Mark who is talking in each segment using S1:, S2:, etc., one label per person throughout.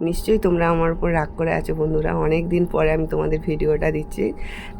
S1: নিশ্চয়ই তোমরা আমার উপর রাগ করে আছো, বন্ধুরা। অনেক দিন পরে আমি তোমাদের ভিডিওটা দিচ্ছি।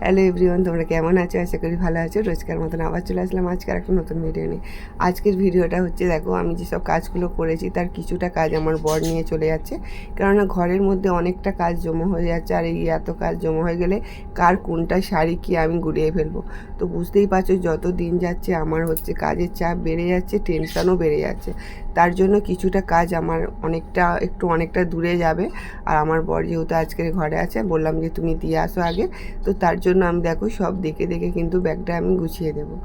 S1: হ্যালো এভরিওয়ান তোমরা কেমন আছো? আশা করি ভালো আছো। রোজকার মতন আবার চলে আসলাম আজকের একটা নতুন ভিডিও নিয়ে। আজকের ভিডিওটা হচ্ছে, দেখো, আমি যেসব কাজগুলো করেছি, তার কিছুটা কাজ আমার বর নিয়ে চলে যাচ্ছে। কেননা ঘরের মধ্যে অনেকটা কাজ জমা হয়ে যাচ্ছে, আর এই এত কাজ জমা হয়ে গেলে কার কোনটা শাড়ি কি আমি গুড়িয়ে ফেলব? তো বুঝতেই পারছ, যত দিন যাচ্ছে, আমার হচ্ছে কাজের চাপ বেড়ে যাচ্ছে টেনশনও বেড়ে যাচ্ছে। তার জন্য কিছুটা কাজ আমার অনেকটা, একটু অনেকটা দূরে যাবে। আর আমার বর যেহেতু আজকের ঘরে আছে বললাম যে তুমি দিয়ে আসো আগে। তো তার জন্য আমি দেখো সব দেখে দেখে কিন্তু ব্যাগটা আমি গুছিয়ে দেবো।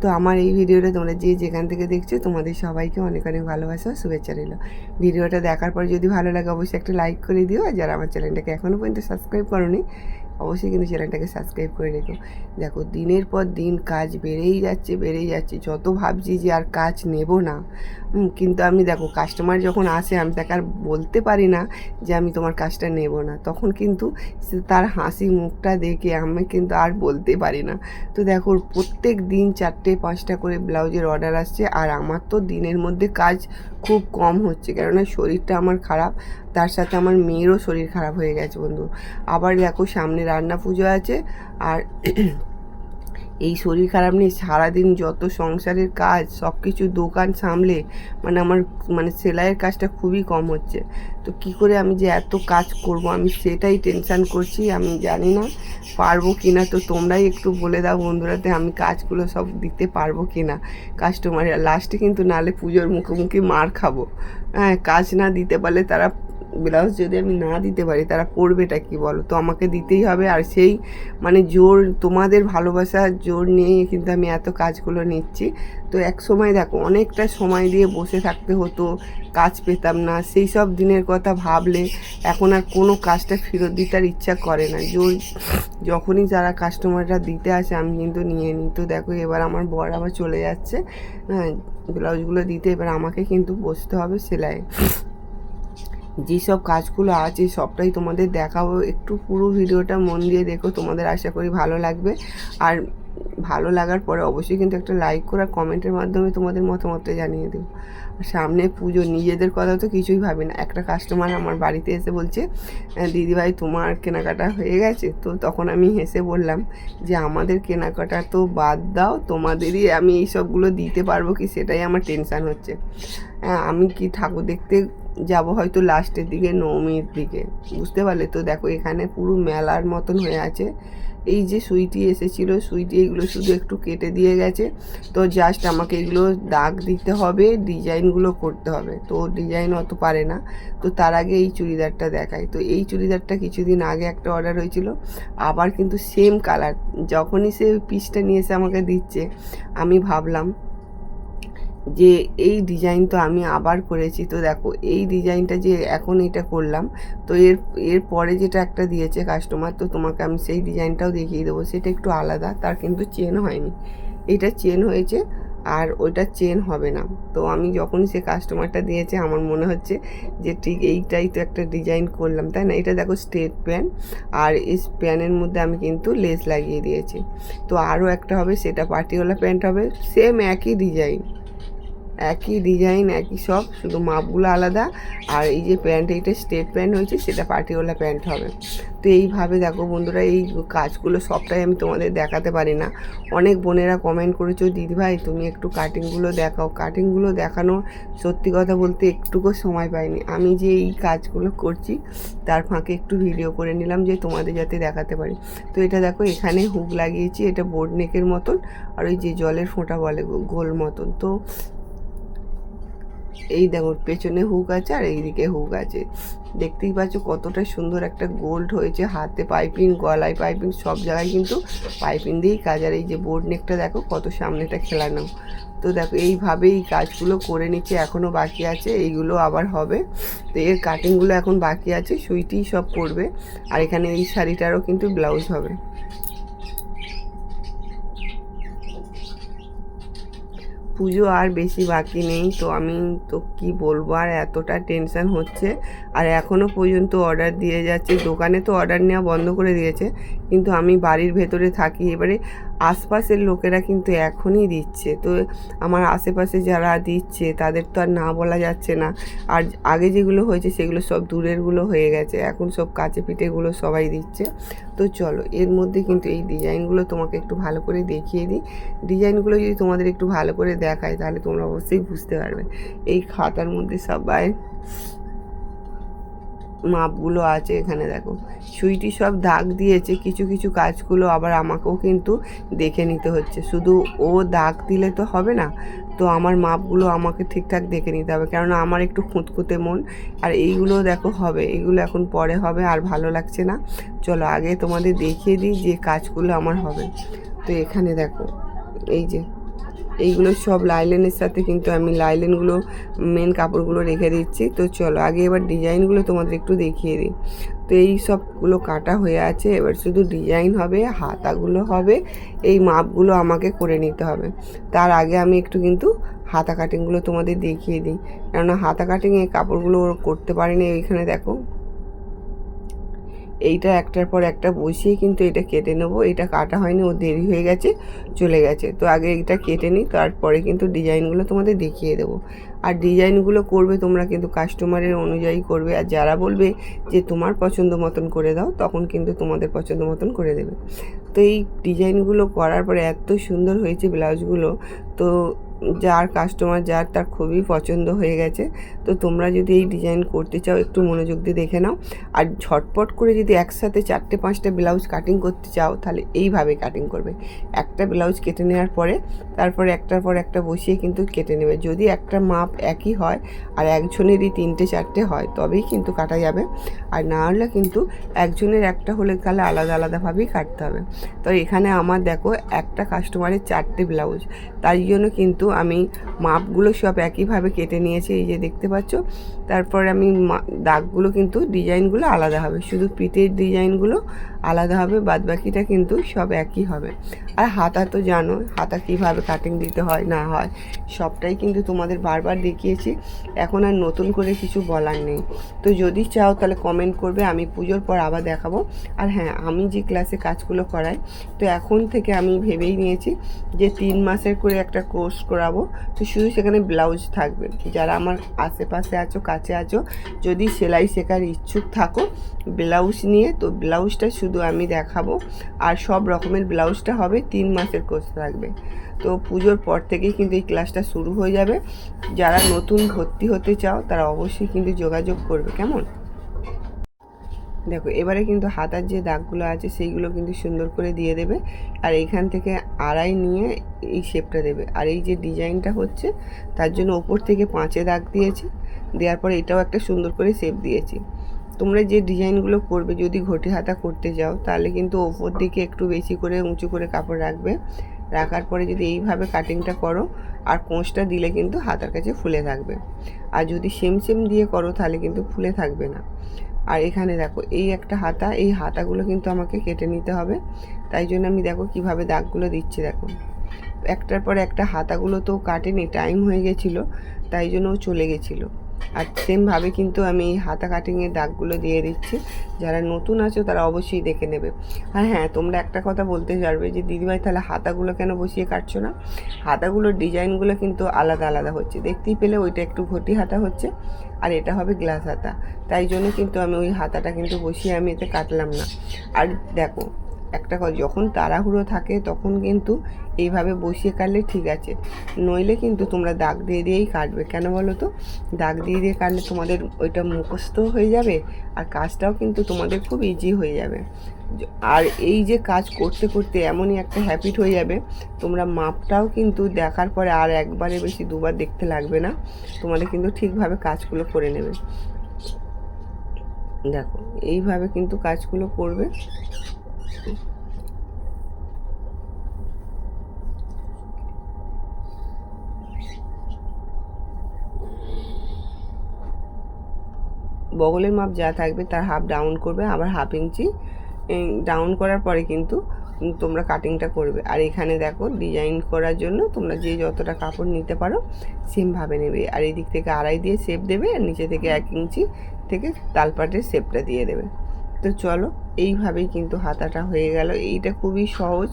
S1: তো আমার এই ভিডিওটা তোমরা যে যেখান থেকে দেখছ, তোমাদের সবাইকে অনেক অনেক ভালোবাসা, শুভেচ্ছা রইল। ভিডিওটা দেখার পর যদি ভালো লাগে, অবশ্যই একটা লাইক করে দিও। আর যারা আমার চ্যানেলটাকে এখনও পর্যন্ত সাবস্ক্রাইব করোনি অবশ্যই কিন্তু চ্যানেলটাকে সাবস্ক্রাইব করে রেখো। দেখো, দিনের পর দিন কাজ বেড়েই যাচ্ছে বেড়েই যাচ্ছে। যত ভাবছি যে আর কাজ নেব না কিন্তু আমি দেখো কাস্টমার যখন আসে, আমি তাকে আর বলতে পারি না যে আমি তোমার কাজটা নেব না। তখন কিন্তু তার হাসি মুখটা দেখে আমি কিন্তু আর বলতে পারি না। তো দেখো, প্রত্যেক দিন চারটে পাঁচটা করে ব্লাউজের অর্ডার আসছে। আর আমার তো দিনের মধ্যে কাজ খুব কম হচ্ছে। কেননা শরীরটা আমার খারাপ, তার সাথে আমার মেয়েরও শরীর খারাপ হয়ে গেছে বন্ধু। আবার দেখো সামনে রান্না পুজো আছে, আর এই শরীর খারাপ নিয়ে সারাদিন যত সংসারের কাজ সব কিছু দোকান সামলে মানে আমার মানে সেলাইয়ের কাজটা খুবই কম হচ্ছে। তো কি করে আমি যে এত কাজ করব? আমি সেটাই টেনশান করছি, আমি জানি না পারব কি না তো তোমরাই একটু বলে দাও বন্ধুরাতে আমি কাজগুলো সব দিতে পারব কি না কাস্টমারের লাস্টে কিন্তু নালে পুজোর মুখোমুখি মার খাব। হ্যাঁ কাজ না দিতে পারলে তারা ব্লাউজ যদি আমি না দিতে পারি, তারা পরবেটা কি বলো? তো আমাকে দিতেই হবে। আর সেই মানে জোর, তোমাদের ভালোবাসার জোর নিয়েই কিন্তু আমি এত কাজগুলো নিচ্ছি। তো এক সময় দেখো, অনেকটা সময় দিয়ে বসে থাকতে হতো, কাজ পেতাম না। সেই সব দিনের কথা ভাবলে এখন আর কোনো কাজটা ফেরত দিতে ইচ্ছা করে না। জোর, যখনই যারা কাস্টমাররা দিতে আসে, আমি কিন্তু নিয়ে নিই। তো দেখো, এবার আমার বর আবার চলে যাচ্ছে। হ্যাঁ ব্লাউজগুলো দিতে, এবার আমাকে কিন্তু বসতে হবে সেলাই যেসব কাজগুলো আছে সবটাই তোমাদের দেখাবো। একটু পুরো ভিডিওটা মন দিয়ে দেখো তোমাদের আশা করি ভালো লাগবে। আর ভালো লাগার পরে অবশ্যই কিন্তু একটা লাইক করে আর কমেন্টের মাধ্যমে তোমাদের মতামতটা জানিয়ে দেবো সামনে পুজো নিজেদের কথা তো কিছুই ভাবি না। একটা কাস্টমার আমার বাড়িতে এসে বলছে দিদিভাই তোমার কেনাকাটা হয়ে গেছে? তো তখন আমি হেসে বললাম যে আমাদের কেনাকাটা তো বাদ দাও তোমাদেরই আমি এই সবগুলো দিতে পারব কি? সেটাই আমার টেনশান হচ্ছে। হ্যাঁ, আমি কি ঠাকুর দেখতে যাব হয়তো লাস্টের দিকে, নবমীর দিকে। বুঝতে পারলে তো? দেখো, এখানে পুরো মেলার মতন হয়ে আছে। এই যে সুইটি এসেছিল, সুইটি এগুলো শুধু একটু কেটে দিয়ে গেছে। তো জাস্ট আমাকে এগুলো দাগ দিতে হবে ডিজাইনগুলো করতে হবে। তো ডিজাইন অত পারে না। তো তার আগে এই চুড়িদারটা দেখায় তো এই চুড়িদারটা কিছুদিন আগে একটা অর্ডার হয়েছিল। আবার কিন্তু সেম কালার যখনই সে পিসটা নিয়ে এসে আমাকে দিচ্ছে, আমি ভাবলাম যে এই ডিজাইন তো আমি আবার করেছি, তো দেখো এই ডিজাইনটা যে এখন এটা করলাম, তো এর এর পরে যেটা একটা দিয়েছে কাস্টমার তো তোমাকে আমি সেই ডিজাইনটাও দেখিয়ে দেবো, সেটা একটু আলাদা, তার কিন্তু চেন হয়নি। এটা চেন হয়েছে আর ওইটা চেন হবে না। তো আমি যখন সে কাস্টমারটা দিয়েছে, আমার মনে হচ্ছে যে ঠিক এইটাই তো একটা ডিজাইন করলাম, তাই না? এটা দেখো স্টেট প্যান আর এই প্যানের মধ্যে আমি কিন্তু লেস লাগিয়ে দিয়েছি। তো আরও একটা হবে, সেটা পার্টিওয়ালা প্যান্ট হবে সেম একই ডিজাইন একই ডিজাইন একই সব, শুধু মাপগুলো আলাদা। আর এই যে প্যান্ট এইটা স্টেট প্যান্ট হয়েছে, সেটা পার্টিওয়ালা প্যান্ট হবে। তো এইভাবে দেখো বন্ধুরা, এই কাজগুলো সবটাই আমি তোমাদের দেখাতে পারি না। অনেক বোনেরা কমেন্ট করেছ, দিদিভাই, তুমি একটু কাটিংগুলো দেখাও। কাটিংগুলো দেখানোর সত্যি কথা বলতে একটুকু সময় পাইনি। আমি যে এই কাজগুলো করছি, তার ফাঁকে একটু ভিডিও করে নিলাম যে তোমাদের যাতে দেখাতে পারি। তো এটা দেখো, এখানে হুক লাগিয়েছি, এটা বোর্ড নেকের মতন, আর ওই যে জলের ফোঁটা বলে গোল মতন। তো এই দেখো, পেছনে হুক আছে আর এইদিকে হুক আছে। দেখতেই পাচ্ছ কতটা সুন্দর একটা গোল্ড হয়েছে, হাতে পাইপিং গলায় পাইপিং সব জায়গায় কিন্তু পাইপিং দিয়েই কাজ। আর এই যে বোর্ড নেকটা দেখো, কত সামনেটা খেলানো। তো দেখো, এইভাবেই এই কাজগুলো করে নিচ্ছে এখনও বাকি আছে, এইগুলো আবার হবে। তো এর কাটিংগুলো এখন বাকি আছে সুইটি সব করবে আর এখানে এই শাড়িটারও কিন্তু ব্লাউজ হবে। পুজো আর বেশি বাকি নেই, তো আমি তো কি বলব? আর এতটা টেনশন হচ্ছে। আর এখনও পর্যন্ত অর্ডার দিয়ে যাচ্ছে। দোকানে তো অর্ডার নেওয়া বন্ধ করে দিয়েছে। কিন্তু আমি বাড়ির ভেতরে থাকি। এবারে আশপাশের লোকেরা কিন্তু এখনই দিচ্ছে। তো আমার আশেপাশে যারা দিচ্ছে, তাদের তো আর না বলা যাচ্ছে না। আর আগে যেগুলো হয়েছে, সেগুলো সব দূরেরগুলো হয়ে গেছে। এখন সব কাঁচে পিঠেগুলো সবাই দিচ্ছে। তো চলো, এর মধ্যে কিন্তু এই ডিজাইনগুলো তোমাকে একটু ভালো করে দেখিয়ে দিই। ডিজাইনগুলো যদি তোমাদের একটু ভালো করে দেখায়, তাহলে তোমরা অবশ্যই বুঝতে পারবে। এই খাতার মধ্যে সবাই মাপগুলো আছে এখানে দেখো। সুইটি সব দাগ দিয়েছে, কিছু কিছু কাজগুলো আবার আমাকেও কিন্তু দেখে নিতে হচ্ছে। শুধু ও দাগ দিলে তো হবে না, তো আমার মাপগুলো আমাকে ঠিকঠাক দেখে নিতে হবে, কেননা আমার একটু খুঁতখুঁতে মন। আর এইগুলো দেখো হবে, এগুলো এখন পরে হবে, আর ভালো লাগছে না। চলো আগে তোমাদের দেখিয়ে দিই যে কাজগুলো আমার হবে। তো এখানে দেখো, এই যে এইগুলো সব লাইলেনের সাথে কিন্তু আমি লাইলেনগুলো মেন কাপড়গুলো রেখে দিচ্ছি। তো চলো, আগে এবার ডিজাইনগুলো তোমাদের একটু দেখিয়ে দিই। তো এই সবগুলো কাটা হয়ে আছে, এবার শুধু ডিজাইন হবে, হাতাগুলো হবে, এই মাপগুলো আমাকে করে নিতে হবে। তার আগে আমি একটু কিন্তু হাতা কাটিংগুলো তোমাদের দেখিয়ে দিই। কেননা হাতা কাটিংয়ে কাপড়গুলো ওর করতে পারিনি এইখানে দেখো এইটা একটার পর একটা বসিয়ে কিন্তু এটা কেটে নেব। এটা কাটা হয়নি, ও দেরি হয়ে গেছে, চলে গেছে। তো আগে এটা কেটে নিই, তারপরে কিন্তু ডিজাইনগুলো তোমাদের দেখিয়ে দেবো। আর ডিজাইনগুলো করবে তোমরা কিন্তু কাস্টমারের অনুযায়ী করবে। আর যারা বলবে যে তোমার পছন্দ মতন করে দাও, তখন কিন্তু তোমাদের পছন্দ মতন করে দেবে। তো এই ডিজাইনগুলো করার পরে এত সুন্দর হয়েছে ব্লাউজগুলো। তো যার কাস্টমার, যার তার খুবই পছন্দ হয়ে গেছে। তো তোমরা যদি এই ডিজাইন করতে চাও, একটু মনোযোগ দিয়ে দেখে নাও। আর ঝটপট করে যদি একসাথে চারটে, পাঁচটা ব্লাউজ কাটিং করতে চাও, তাহলে এইভাবে কাটিং করবে। একটা ব্লাউজ কেটে নেওয়ার পরে, তারপরে একটার পর একটা বসিয়ে কিন্তু কেটে নেবে। যদি একটা মাপ একই হয়, আর একজনেরই তিনটে, চারটে হয়, তবেই কিন্তু কাটা যাবে। আর না হলে কিন্তু একজনের একটা হলে তাহলে আলাদা আলাদাভাবেই কাটতে হবে। তো এখানে আমার দেখো, একটা কাস্টমারের চারটে ব্লাউজ তাই জন্য কিন্তু আমি মাপগুলো সব একইভাবে কেটে নিয়েছি। এই যে দেখতে পাচ্ছ তারপর আমি দাগগুলো কিন্তু ডিজাইনগুলো আলাদা হবে। শুধু পিঠের ডিজাইনগুলো আলাদা হবে বাদ বাকিটা কিন্তু সব একই হবে। আর হাতা তো জানো, হাতা কীভাবে কাটিং দিতে হয়, না হয়, সবটাই কিন্তু তোমাদের বারবার দেখিয়েছি। এখন আর নতুন করে কিছু বলার নেই। তো যদি চাও তাহলে কমেন্ট করবে, আমি পুজোর পর আবার দেখাবো। আর হ্যাঁ আমি যে ক্লাসে কাজগুলো করাই, তো এখন থেকে আমি ভেবেই নিয়েছি যে তিন মাসের করে একটা কোর্স করাবো। তো শুধু সেখানে ব্লাউজ থাকবে। যারা আমার আশেপাশে আছো কাছে আছো। যদি সেলাই শেখার ইচ্ছুক থাকো ব্লাউজ নিয়ে, তো ব্লাউজটা শুধু আমি দেখাবো। আর সব রকমের ব্লাউজটা হবে তিন মাসের কোর্স থাকবে তো পুজোর পর থেকেই কিন্তু এই ক্লাসটা শুরু হয়ে যাবে। যারা নতুন ভর্তি হতে চাও, তারা অবশ্যই কিন্তু যোগাযোগ করবে, কেমন? দেখো, এবারে কিন্তু হাতার যে দাগগুলো আছে, সেইগুলো কিন্তু সুন্দর করে দিয়ে দেবে। আর এইখান থেকে আড়াই নিয়ে এই শেপটা দেবে। আর এই যে ডিজাইনটা হচ্ছে, তার জন্য ওপর থেকে পাঁচে দাগ দিয়েছি। দেওয়ার পরে এটাও একটা সুন্দর করে শেপ দিয়েছি। তোমরা যে ডিজাইনগুলো করবে, যদি ঘটি হাতা করতে যাও, তাহলে কিন্তু ওপর দিকে একটু বেশি করে উঁচু করে কাপড় রাখবে। রাখার পরে যদি এইভাবে কাটিংটা করো, আর কোঁচটা দিলে কিন্তু হাতার কাছে ফুলে থাকবে। আর যদি সেম সেম দিয়ে করো, তাহলে কিন্তু ফুলে থাকবে না। আর এখানে দেখো, এই একটা হাতা, এই হাতাগুলো কিন্তু আমাকে কেটে নিতে হবে। তাই জন্য আমি দেখো কীভাবে দাগগুলো দিচ্ছি, দেখো। একটার পর একটা হাতাগুলো তো কাটেনি টাইম হয়ে গেছিল, তাই জন্য ও চলে গেছিল। আর সেমভাবে কিন্তু আমি হাতা কাটিংয়ের দাগগুলো দিয়ে দিচ্ছি। যারা নতুন আছো তারা অবশ্যই দেখে নেবে। আর হ্যাঁ তোমরা একটা কথা বলতে পারবে যে, দিদিভাই, তাহলে হাতাগুলো কেন বসিয়ে কাটছো না? হাতাগুলোর ডিজাইনগুলো কিন্তু আলাদা আলাদা হচ্ছে। দেখতেই পেলে ওইটা একটু ঘটি হাতা হচ্ছে, আর এটা হবে গ্লাস হাতা। তাই জন্য কিন্তু আমি ওই হাতাটা কিন্তু বসিয়ে আমি এতে কাটলাম না। আর দেখো একটা কথা, যখন তাড়াহুড়ো থাকে তখন কিন্তু এইভাবে বসিয়ে কাটলে ঠিক আছে। নইলে কিন্তু তোমরা দাগ দিয়ে দিয়েই কাটবে। কেন বলো তো? দাগ দিয়ে দিয়ে কাটলে তোমাদের ওইটা মুখস্থ হয়ে যাবে আর কাজটাও কিন্তু তোমাদের খুব ইজি হয়ে যাবে। আর এই যে কাজ করতে করতে এমনই একটা হ্যাবিট হয়ে যাবে, তোমরা মাপটাও কিন্তু দেখার পরে আর একবারে বেশি দুবার দেখতে লাগবে না। তোমাদের কিন্তু ঠিকভাবে কাজগুলো করে নেবে। দেখো, এইভাবে কিন্তু কাজগুলো করবে। বগলের মাপ যা থাকবে তার হাফ ডাউন করবে, আবার হাফ ইঞ্চি ডাউন করার পরে কিন্তু তোমরা কাটিংটা করবে। আর এখানে দেখো ডিজাইন করার জন্য তোমরা যে যতটা কাপড় নিতে পারো সেমভাবে নেবে। আর এই দিক থেকে আড়াই দিয়ে শেপ দেবে, আর নিচে থেকে এক ইঞ্চি থেকে তালপাটের শেপটা দিয়ে দেবে। তো চলো, এইভাবেই কিন্তু হাতাটা হয়ে গেল। এইটা খুবই সহজ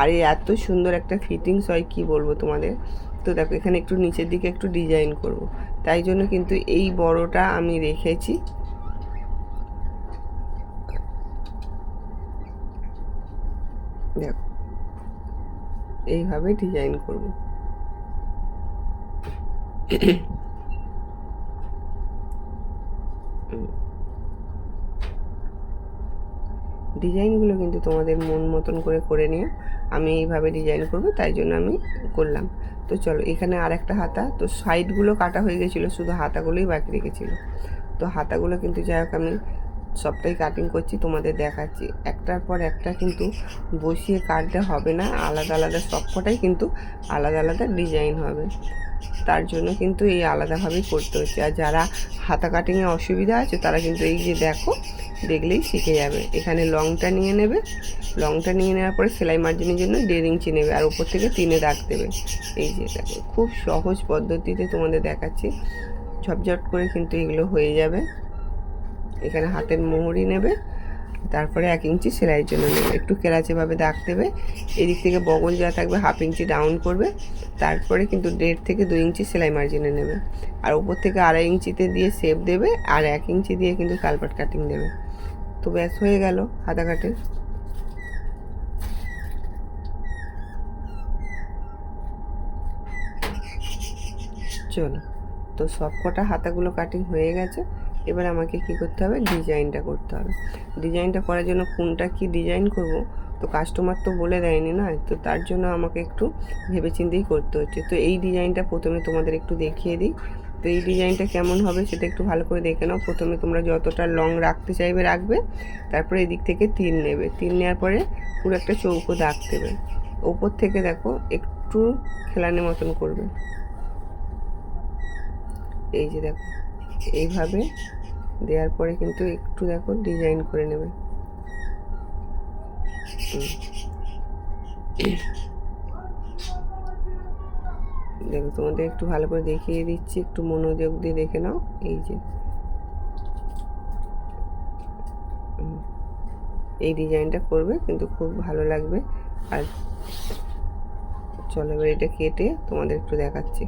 S1: আর এই এত সুন্দর একটা ফিটিংস হয়, কি বলব তোমাদের? তো দেখো, এখানে একটু নিচের দিকে একটু ডিজাইন করব। তাই জন্য কিন্তু এই বড়টা আমি রেখেছি। দেখো, এইভাবে ডিজাইন করব। ডিজাইনগুলো কিন্তু তোমাদের মন মতন করে করে নিও। আমি এইভাবে ডিজাইন করব, তাই জন্য আমি করলাম। তো চলো, এখানে আর একটা হাতা। তো সাইডগুলো কাটা হয়ে গেছিল, শুধু হাতাগুলোই বাকি রেখেছিলো। তো হাতাগুলো কিন্তু যাই হোক, আমি সবটাই কাটিং করছি, তোমাদের দেখাচ্ছি। একটার পর একটা কিন্তু বসিয়ে কাটতে হবে না, আলাদা আলাদা সবকটাই কিন্তু আলাদা আলাদা ডিজাইন হবে। তার জন্য কিন্তু এই আলাদাভাবেই করতে হচ্ছে। আর যারা হাতা কাটিংয়ে অসুবিধা আছে, তারা কিন্তু এই যে দেখো, দেখলেই শিখে যাবে। এখানে লংটা নিয়ে নেবে। লংটা নিয়ে নেওয়ার পরে সেলাই মার্জিনের জন্য দেড় ইঞ্চি নেবে আর উপর থেকে তিনে দাগ দেবে। এই যে দেখো, খুব সহজ পদ্ধতিতে তোমাদের দেখাচ্ছি। ঝপঝট করে কিন্তু এগুলো হয়ে যাবে। এখানে হাতের মোহরি নেবে। তারপরে এক ইঞ্চি সেলাইয়ের জন্য নেবে। একটু কেলাচেভাবে দাগ দেবে। এদিক থেকে বগল যা থাকবে হাফ ইঞ্চি ডাউন করবে। তারপরে কিন্তু দেড় থেকে দুই ইঞ্চি সেলাই মার্জিনে নেবে। আর উপর থেকে আড়াই ইঞ্চিতে দিয়ে শেপ দেবে আর এক ইঞ্চি দিয়ে কিন্তু কালপাট কাটিং দেবে। তো ব্যাস হয়ে গেল হাতা কাটে। চলো। তো সব কটা হাতাগুলো কাটিং হয়ে গেছে। এবার আমাকে কি করতে হবে? ডিজাইনটা করতে হবে। ডিজাইনটা করার জন্য কোনটা কি ডিজাইন করব, তো কাস্টমার তো বলে দেয়নি না, তো তার জন্য আমাকে একটু ভেবেচিন্তেই করতে হচ্ছে। তো এই ডিজাইনটা প্রথমে তোমাদের একটু দেখিয়ে দিই। তো এই ডিজাইনটা কেমন হবে সেটা একটু ভালো করে দেখে নাও। প্রথমে তোমরা যতটা লং রাখতে চাইবে রাখবে, তারপরে এদিক থেকে তিন নেবে। তিন নেওয়ার পরে পুরো একটা চৌকো দাগ দেবে। ওপর থেকে দেখো একটু খেলানের মতন করবে। এই যে দেখো, এইভাবে দেওয়ার পরে কিন্তু একটু দেখো ডিজাইন করে নেবে। দেখো তোমাদের একটু ভালো করে দেখিয়ে দিচ্ছি, একটু মনোযোগ দিয়ে দেখে নাও, এই যে। এই ডিজাইনটা করবে কিন্তু খুব ভালো লাগবে আর চলো এবার এটা কেটে তোমাদের একটু দেখাচ্ছি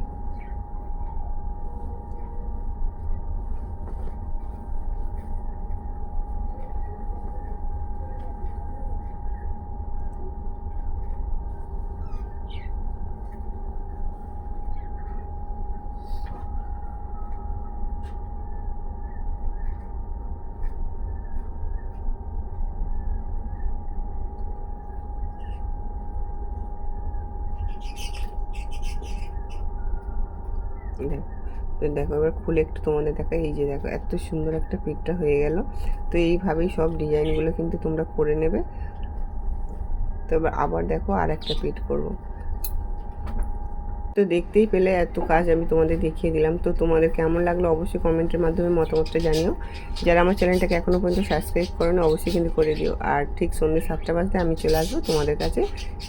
S1: দেখো দেখো, এবার খুলে একটু তোমাদের দেখা এই যে দেখো, এত সুন্দর একটা পিঠটা হয়ে গেল। তো এইভাবেই সব ডিজাইনগুলো কিন্তু তোমরা করে নেবে। তো এবার আবার দেখো আর একটা পিঠ করব। তো দেখতেই পেলে এত কাজ আমি তোমাদের দেখিয়ে দিলাম। তো তোমাদের কেমন লাগল অবশ্যই কমেন্টের মাধ্যমে মতামতটা জানিও। যারা আমার চ্যানেলটাকে এখনও পর্যন্ত সাবস্ক্রাইব করেন, অবশ্যই কিন্তু করে দিও। আর ঠিক সন্ধ্যে সাতটা বাজতে আমি চলে আসব তোমাদের কাছে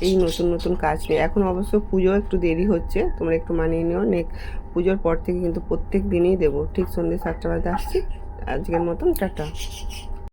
S1: এই নতুন নতুন কাজ নিয়ে। এখন অবশ্য পুজো একটু দেরি হচ্ছে, তোমরা একটু মানিয়ে নিও। নেক পুজোর পর থেকে কিন্তু প্রত্যেক দিনই দেবো। ঠিক সন্ধ্যে সাতটা বাজতে আসছি। আজকের মতন টাটা।